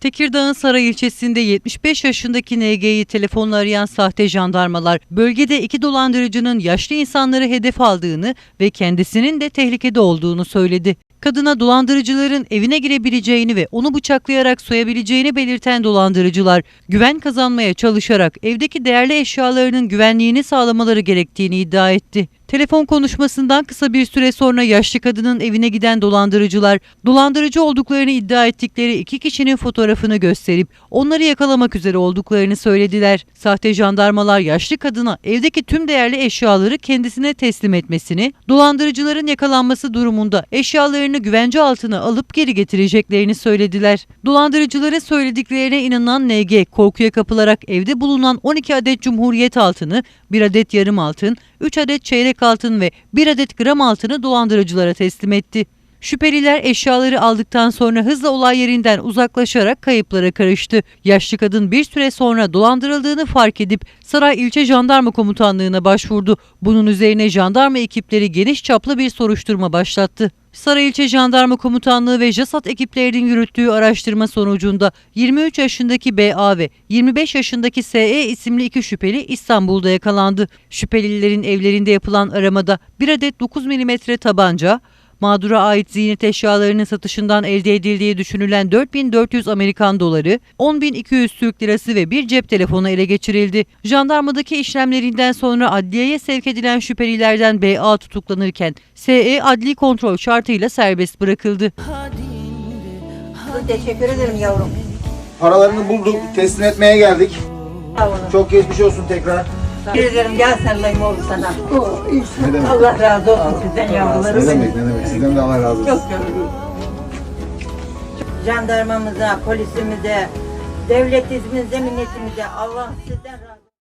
Tekirdağ'ın Saray ilçesinde 75 yaşındaki NG'yi telefonla arayan sahte jandarmalar bölgede iki dolandırıcının yaşlı insanları hedef aldığını ve kendisinin de tehlikede olduğunu söyledi. Kadına dolandırıcıların evine girebileceğini ve onu bıçaklayarak soyabileceğini belirten dolandırıcılar güven kazanmaya çalışarak evdeki değerli eşyalarının güvenliğini sağlamaları gerektiğini iddia etti. Telefon konuşmasından kısa bir süre sonra yaşlı kadının evine giden dolandırıcılar, dolandırıcı olduklarını iddia ettikleri iki kişinin fotoğrafını gösterip onları yakalamak üzere olduklarını söylediler. Sahte jandarmalar yaşlı kadına evdeki tüm değerli eşyaları kendisine teslim etmesini, dolandırıcıların yakalanması durumunda eşyalarını güvence altına alıp geri getireceklerini söylediler. Dolandırıcıların söylediklerine inanan NG korkuya kapılarak evde bulunan 12 adet cumhuriyet altını, 1 adet yarım altın, 3 adet çeyrek altın ve 1 adet gram altını dolandırıcılara teslim etti. Şüpheliler eşyaları aldıktan sonra hızla olay yerinden uzaklaşarak kayıplara karıştı. Yaşlı kadın bir süre sonra dolandırıldığını fark edip Saray İlçe Jandarma Komutanlığı'na başvurdu. Bunun üzerine jandarma ekipleri geniş çaplı bir soruşturma başlattı. Saray İlçe Jandarma Komutanlığı ve JASAT ekiplerinin yürüttüğü araştırma sonucunda 23 yaşındaki BA ve 25 yaşındaki SE isimli iki şüpheli İstanbul'da yakalandı. Şüphelilerin evlerinde yapılan aramada bir adet 9 mm tabanca, mağdura ait ziynet eşyalarının satışından elde edildiği düşünülen 4400 Amerikan doları, 10.200 Türk lirası ve bir cep telefonu ele geçirildi. Jandarmadaki işlemlerinden sonra adliyeye sevk edilen şüphelilerden BA tutuklanırken SE adli kontrol şartıyla serbest bırakıldı. Teşekkür ederim yavrum. Paralarını bulduk, teslim etmeye geldik. Çok geçmiş olsun tekrar. Ederim. Gel sarılayım oğlum sana. Ne demek? Allah razı olsun sizden yavrularım. Ne demek, ne demek? Sizden de Allah razı olsun. Çok yavrum. Jandarmamıza, polisimize, devletimize, milletimize Allah sizden razı